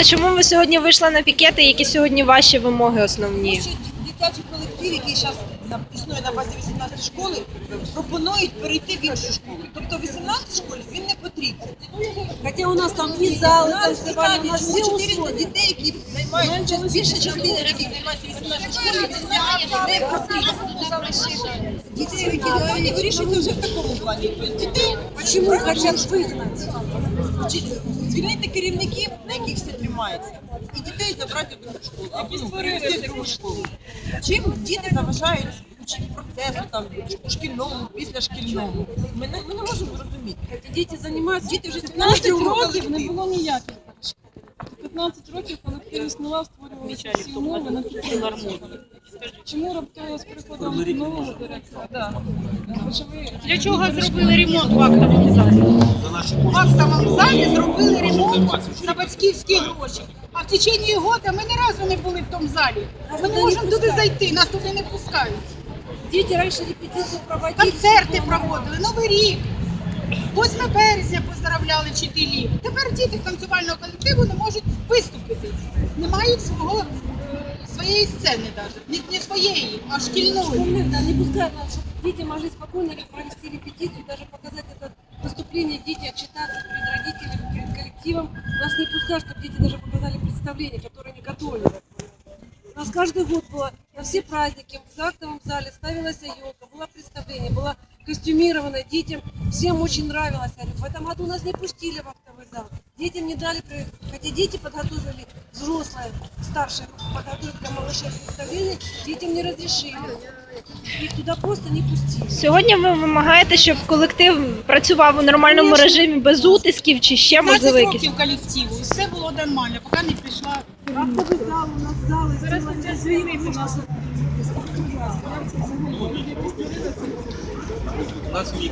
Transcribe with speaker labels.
Speaker 1: ласка, чому ви сьогодні вийшли на пікети? Які сьогодні ваші вимоги основні?
Speaker 2: Дитячий колектив, який зараз існує на базі 18 школи, пропонують перейти в іншу школу. Тобто 18 школі він не потрібен.
Speaker 3: Хотя у нас там и зал,
Speaker 2: У нас
Speaker 3: у
Speaker 2: цікаві
Speaker 3: нас
Speaker 2: чому 400 дітей, які займають час- більша частина яких займаються 18 школі, 18 дітей потрібно. Дітей викидають, вирішується вже в такому плані. Тобто дітей
Speaker 3: Почему хотят выгнать?
Speaker 2: Чи- звільнити керівників, на яких все тримається, і дітей забрати в другу школу, або ну, перевести в другу школу. Чим діти заважають процесу там у шкільному, післяшкільному? Ми не, ми не можемо зрозуміти.
Speaker 3: Эти дети занимаются.
Speaker 2: Діти вже
Speaker 4: 15
Speaker 2: 17
Speaker 4: років не було ніяких 15 років колектив існував, створювалися всі умови на підтримку. Чому раптово з приходом нового директора? Да.
Speaker 5: Для чого зробили ремонт в актовому залі?
Speaker 6: В актовому залі зробили ремонт за батьківські гроші. А в течение года ми ні разу не були в тому залі. Ми не можемо туди зайти, нас туди не пускають.
Speaker 3: Дети раньше репетицию проводили.
Speaker 6: Концерти проводили, Новий рік. 8 березня поздравляли вчителів. Тепер діти танцювального колективу не можуть виступити. Не мають свого е, своєї сцени навіть. Не, не своєї, а шкільної.
Speaker 3: Школьных, да, не пускают нас, чтобы дети могли спокойно провести репетицию, даже показать это выступление, дети отчитаться перед родителями, перед коллективом. Нас не пускают, чтобы дети даже показали представление, которое они готовили. У нас каждый год было на все праздники в актовом зале ставилась елка, было представление, было костюмировано детям, всем очень нравилось. Говорю, В этом году нас не пустили в актовый зал. Детям не дали, при- хотя дети подготовили, взрослые, старшие подготовили для малышей представление, детям не разрешили. Их туда просто не пустили.
Speaker 1: Сьогодні ви вимагаєте, щоб колектив працював у нормальному режимі без утисків чи ще
Speaker 6: 15
Speaker 1: можливо якісь.
Speaker 6: років колективу, і все було нормально, поки не прийшла
Speaker 3: Актовый зал, у нас залы сделали, звонит у нас.
Speaker 7: У нас вік.